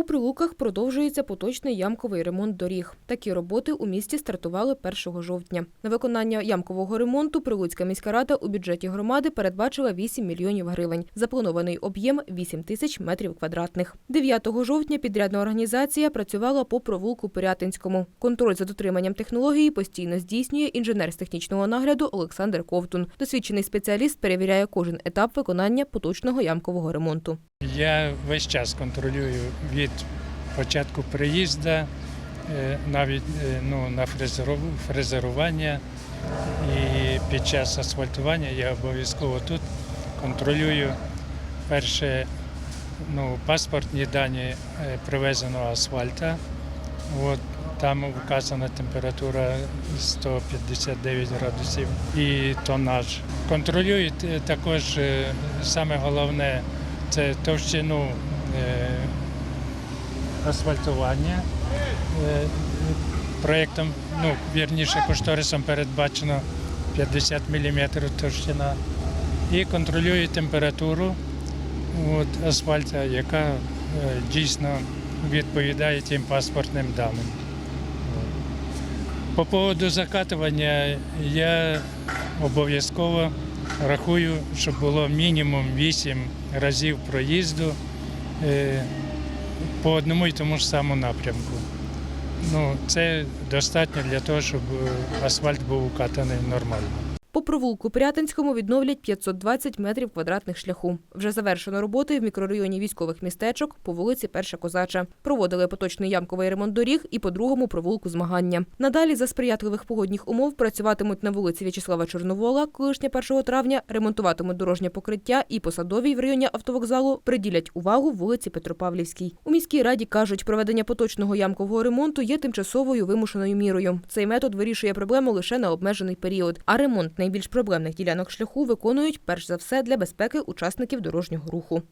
У Прилуках продовжується поточний ямковий ремонт доріг. Такі роботи у місті стартували 1 жовтня. На виконання ямкового ремонту Прилуцька міська рада у бюджеті громади передбачила 8 мільйонів гривень. Запланований об'єм 8 тисяч метрів квадратних. 9 жовтня підрядна організація працювала по провулку Пирятинському. Контроль за дотриманням технології постійно здійснює інженер з технічного нагляду Олександр Ковтун. Досвідчений спеціаліст перевіряє кожен етап виконання поточного ямкового ремонту. Я весь час контролюю від початку приїзду, е, навіть е, ну, на фрезерування і під час асфальтування я обов'язково тут контролюю перше ну, паспортні дані е, привезеного асфальта. От, там вказана температура 159 градусів і тонаж. Контролюють також саме головне це товщину е, асфальтування. Е, Проєктом, ну, вірніше, кошторисом передбачено 50 мм товщина. І контролює температуру от, асфальта, яка е, дійсно відповідає тим паспортним даним. По поводу закатування я обов'язково рахую, щоб було мінімум 8 разів проїзду е, по одному і тому ж самому напрямку. Ну, це достатньо для того, щоб е, асфальт був укатаний нормально. По провулку Пирятинському відновлять 520 метрів квадратних шляху. Вже завершено роботи в мікрорайоні військових містечок по вулиці Перша Козача. Проводили поточний ямковий ремонт доріг і по другому провулку змагання. Надалі за сприятливих погодних умов працюватимуть на вулиці В'ячеслава Чорновола, колишня 1 травня, ремонтуватимуть дорожнє покриття і посадовій в районі автовокзалу приділять увагу вулиці Петропавлівській. У міській раді кажуть, проведення поточного ямкового ремонту є тимчасовою вимушеною мірою. Цей метод вирішує проблему лише на обмежений період. А ремонт найбільш проблемних ділянок шляху виконують перш за все для безпеки учасників дорожнього руху.